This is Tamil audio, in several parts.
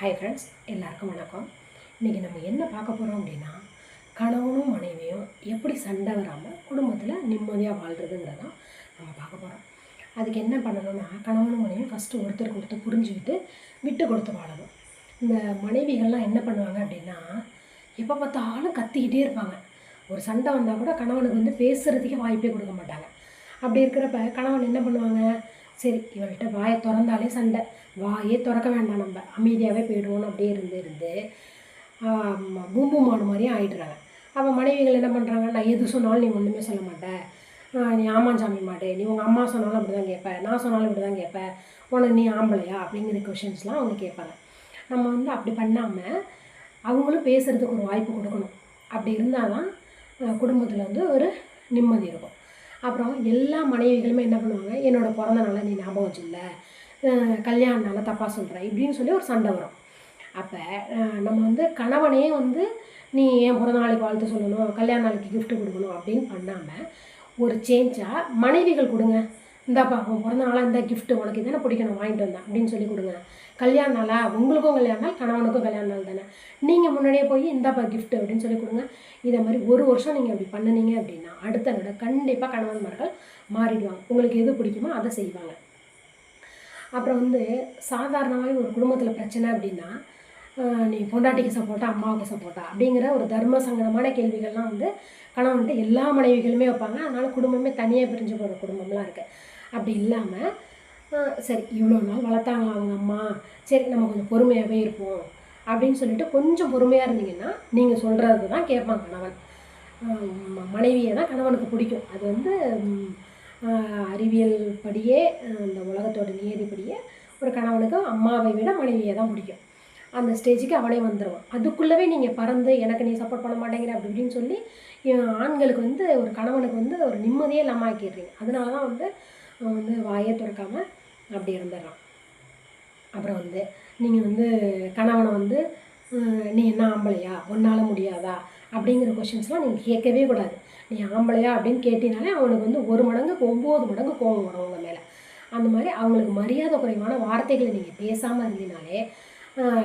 ஹாய் ஃப்ரெண்ட்ஸ் எல்லாருக்கும் வணக்கம். இன்றைக்கி நம்ம என்ன பார்க்க போகிறோம் அப்படின்னா கணவனும் மனைவியும் எப்படி சண்டை வராமல் குடும்பத்தில் நிம்மதியாக வாழ்கிறதுங்கிறதான் நம்ம பார்க்க போகிறோம் அதுக்கு என்ன பண்ணணும்னா கணவனும் மனைவியும் ஃபஸ்ட்டு ஒருத்தருக்கு ஒருத்தர் புரிஞ்சுக்கிட்டு விட்டு கொடுத்து வாழணும். இந்த மனைவிகள்லாம் என்ன பண்ணுவாங்க அப்படின்னா எப்போ பார்த்தாலும் கத்திக்கிட்டே இருப்பாங்க. ஒரு சண்டை வந்தால் கூட கணவனுக்கு வந்து பேசுகிறதுக்கே வாய்ப்பே கொடுக்க மாட்டாங்க. அப்படி இருக்கிறப்ப கணவன் என்ன பண்ணுவாங்க? சரி இவள்கிட்ட வாயை திறந்தாலே சண்டை. வாயே திறக்க வேண்டாம் நம்ம. அமைதியாகவே போயிடுவோம்னு அப்படியே இருந்து இருந்து பூம்பு மாடு மாதிரியும் ஆயிடுறாங்க. அப்போ மனைவிகள் என்ன பண்ணுறாங்க நான் எது சொன்னாலும் நீ ஒன்றுமே சொல்ல மாட்டேன் நீ நீ ஆமாஞ்சாமி மாட்டே. நீ உங்கள் அம்மா சொன்னாலும் அப்படி தான் கேட்பேன் நான் சொன்னாலும் இப்படி தான் கேட்பேன் உனக்கு நீ ஆம்பளையா? அப்படிங்கிற கொஷின்ஸ்லாம் அவங்க கேட்பாங்க நம்ம வந்து அப்படி பண்ணாமல் அவங்களும் பேசுகிறதுக்கு ஒரு வாய்ப்பு கொடுக்கணும். அப்படி இருந்தால் தான் குடும்பத்தில் வந்து ஒரு நிம்மதி இருக்கும். அப்புறம் எல்லா மனைவிகளுமே என்ன பண்ணுவாங்க என்னோடய பிறந்த நாளை நீ ஞாபகம் வச்சுல்ல கல்யாண நாளை தப்பாக சொல்கிற இப்படின்னு சொல்லி ஒரு சண்டை வரும். அப்போ நம்ம வந்து கணவனே வந்து நீ என் பிறந்த நாளைக்கு வாழ்த்து சொல்லணும் கல்யாண நாளைக்கு கிஃப்ட்டு கொடுக்கணும் அப்படின்னு பண்ணாமல் ஒரு சேஞ்சாக மனைவிகள் கொடுங்க. இந்தாப்பா உன் பிறந்த நாளாக இந்த கிஃப்ட் உனக்கு இதானே பிடிக்கணும் வாங்கிட்டு வந்தேன் அப்படின்னு சொல்லி கொடுங்க. கல்யாண நாளா உங்களுக்கும் கல்யாண நாள் கணவனுக்கும் கல்யாண நாள் தானே. நீங்கள் முன்னாடியே போய் இந்தாப்பா கிஃப்ட் அப்படின்னு சொல்லி கொடுங்க. இதை மாதிரி ஒரு வருஷம் நீங்கள் அப்படி பண்ணுனீங்க அப்படின்னா அடுத்த நட கண்டிப்பாக கணவன்மார்கள் மாறிடுவாங்க. உங்களுக்கு எது பிடிக்குமோ அதை செய்வாங்க. அப்புறம் வந்து சாதாரணமாகவே ஒரு குடும்பத்தில் பிரச்சனை அப்படின்னா ஆஹ் நீ பொண்டாட்டிக்கு சப்போர்ட்டா அம்மாவுக்கு சப்போர்ட்டா அப்படிங்கிற ஒரு தர்ம சங்கடமான கேள்விகள்லாம் வந்து கணவன்ட்டு எல்லா மனைவிகளுமே வைப்பாங்க. அதனால் குடும்பமே தனியாக பிரிஞ்சு போகிற குடும்பம்லாம் இருக்குது அப்படி இல்லாமல் சரி இவ்வளோ நாள் வளர்த்தாங்களா அவங்க அம்மா. சரி நம்ம கொஞ்சம் பொறுமையாகவே இருப்போம். அப்படின்னு சொல்லிட்டு கொஞ்சம் பொறுமையாக இருந்தீங்கன்னா நீங்கள் சொல்கிறது தான் கேட்பான் கணவன். மனைவியை தான் கணவனுக்கு பிடிக்கும். அது வந்து அறிவியல் படியே அந்த இந்த உலகத்தோட நியதிப்படியே ஒரு கணவனுக்கு அம்மாவை விட மனைவியை தான் பிடிக்கும். அந்த ஸ்டேஜுக்கு அவளே வந்துடுவான் அதுக்குள்ளவே நீங்கள் பறந்து எனக்கு நீ சப்போர்ட் பண்ண மாட்டேங்கிற அப்படி இப்படின்னு சொல்லி ஆண்களுக்கு வந்து ஒரு கணவனுக்கு வந்து ஒரு நிம்மதியே இல்லாமல் ஆக்கிடுறீங்க. அதனால தான் வந்து அவன் வந்து வாயே திறக்காமல் அப்படி இருந்துடுறான். அப்புறம் வந்து நீங்கள் வந்து கணவனை வந்து நீ என்ன ஆம்பளையா? உன்னால் முடியாதா? அப்படிங்கிற கொஷின்ஸ்லாம் நீங்கள் கேட்கவே கூடாது. நீ ஆம்பளையா அப்படின்னு கேட்டினாலே அவனுக்கு வந்து ஒரு மடங்கு ஒம்பது மடங்கு கோபம் வரும் உங்கள் மேலே. அந்த மாதிரி அவங்களுக்கு மரியாதை குறைவான வார்த்தைகளை நீங்கள் பேசாமல் இருந்தீனாலே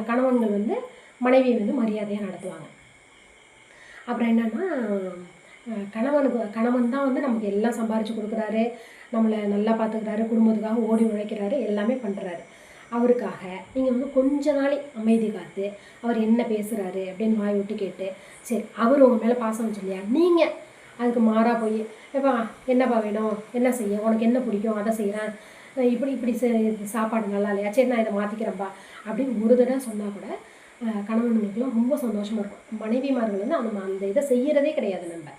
கணவன்கள் வந்து மனைவியை வந்து மரியாதையாக நடத்துவாங்க. அப்புறம் என்னென்னா கணவனுக்கு கணவன் தான் வந்து நமக்கு எல்லாம் சம்பாரித்து கொடுக்குறாரு நம்மளை நல்லா பார்த்துக்கிறாரு குடும்பத்துக்காக ஓடி உழைக்கிறாரு எல்லாமே பண்ணுறாரு அவருக்காக நீங்கள் வந்து கொஞ்ச நாளை அமைதி காத்து அவர் என்ன பேசுகிறாரு அப்படின்னு வாய் விட்டு கேட்டு சரி அவர் உங்கள் மேலே பாசம் வச்சுலையா நீங்கள் அதுக்கு மாறாக போய் எப்பா என்னப்பா வேணும்? என்ன செய்ய? உனக்கு என்ன பிடிக்கும்? அதை செய்கிறேன் இப்படி இப்படி இது சாப்பாடு நல்லா இல்லையா? சரி நான் இதை மாற்றிக்கிறேன்ப்பா அப்படின்னு ஒரு தடவை சொன்னால் கூட அஹ், கணவனுங்களுக்குலாம் ரொம்ப சந்தோஷமாக இருக்கும். மனைவிமார்கள் வந்து அந்த அந்த இதை செய்கிறதே கிடையாது நம்ம.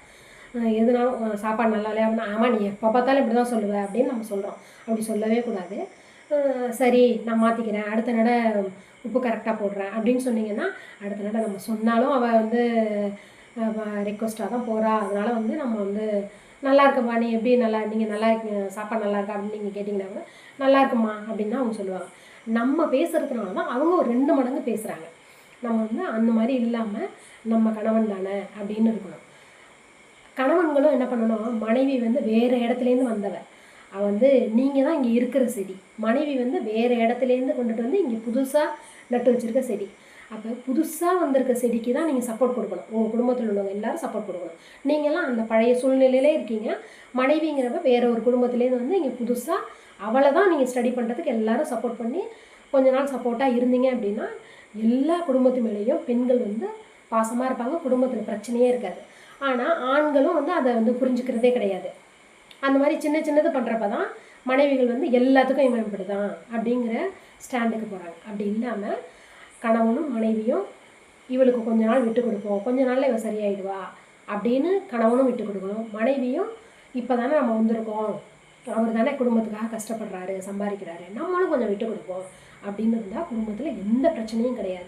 எதுனாலும் சாப்பாடு நல்லா இல்லையா அப்படின்னா ஆமாம் நீ எப்போ பார்த்தாலும் இப்படி தான் சொல்லுவேன் அப்படின்னு நம்ம சொல்கிறோம் அப்படி சொல்லவே கூடாது. சரி நான் மாற்றிக்கிறேன் அடுத்த நட உப்பு கரெக்டாக போடுறேன் அப்படின்னு சொன்னீங்கன்னா அடுத்த நட நம்ம சொன்னாலும் அவள் வந்து ரெக்வஸ்ட்டாக தான் போகிறா அதனால் வந்து நம்ம வந்து நல்லா இருக்கப்பா நீ எப்படி நல்லா நீங்கள் நல்லா இருக்கீங்க சாப்பாடு நல்லா இருக்கா? அப்படின்னு நீங்கள் கேட்டிங்கன்னா கூட நல்லா இருக்குமா அப்படின்னு தான் அவங்க சொல்லுவாங்க. நம்ம பேசுகிறதுனால தான் அவங்க ஒரு ரெண்டு மடங்கு பேசுகிறாங்க நம்ம வந்து அந்த மாதிரி இல்லாமல் நம்ம கணவன் தானே அப்படின்னு இருக்கணும். கணவன்களும் என்ன பண்ணணும்? மனைவி வந்து வேறு இடத்துலேருந்து வந்தவர் அவன் வந்து நீங்கள் தான் இங்கே இருக்கிற செடி. மனைவி வந்து வேறு இடத்துலேருந்து கொண்டுட்டு வந்து இங்கே புதுசாக நட்டு வச்சிருக்க செடி. அப்போ புதுசாக வந்திருக்க செடிக்கு தான் நீங்கள் சப்போர்ட் கொடுக்கணும். உங்கள் குடும்பத்தில் உள்ளவங்க எல்லாரும் சப்போர்ட் கொடுக்கணும். நீங்களாம் அந்த பழைய சூழ்நிலையிலே இருக்கீங்க. மனைவிங்கிறப்ப வேறு ஒரு குடும்பத்துலேருந்து வந்து இங்கே புதுசாக அவளை தான் நீங்கள் ஸ்டடி பண்ணுறதுக்கு எல்லாரும் சப்போர்ட் பண்ணி கொஞ்ச நாள் சப்போர்ட்டாக இருந்தீங்க அப்படின்னா எல்லா குடும்பத்து மேலேயும் பெண்கள் வந்து பாசமாக இருப்பாங்க. குடும்பத்தில் பிரச்சனையே இருக்காது. ஆனால் ஆண்களும் வந்து அதை வந்து புரிஞ்சுக்கிறதே கிடையாது. அந்த மாதிரி சின்ன சின்னது பண்ணுறப்ப தான் மனைவிகள் வந்து எல்லாத்துக்கும் இவன் இப்படி தான் அப்படிங்கிற ஸ்டாண்டுக்கு போகிறாங்க அப்படி இல்லாமல் கணவனும் மனைவியும் இவளுக்கு கொஞ்ச நாள் விட்டு கொடுப்போம் கொஞ்ச நாளில் இவள் சரியாயிடுவா அப்படின்னு கணவனும் விட்டு கொடுக்கணும். மனைவியும் இப்போ தானே நம்ம வந்திருக்கோம். அவர் தானே குடும்பத்துக்காக கஷ்டப்படுறாரு சம்பாதிக்கிறாரு. நம்மளும் கொஞ்சம் விட்டு கொடுப்போம் அப்படின்னு இருந்தால் குடும்பத்தில் எந்த பிரச்சனையும் கிடையாது.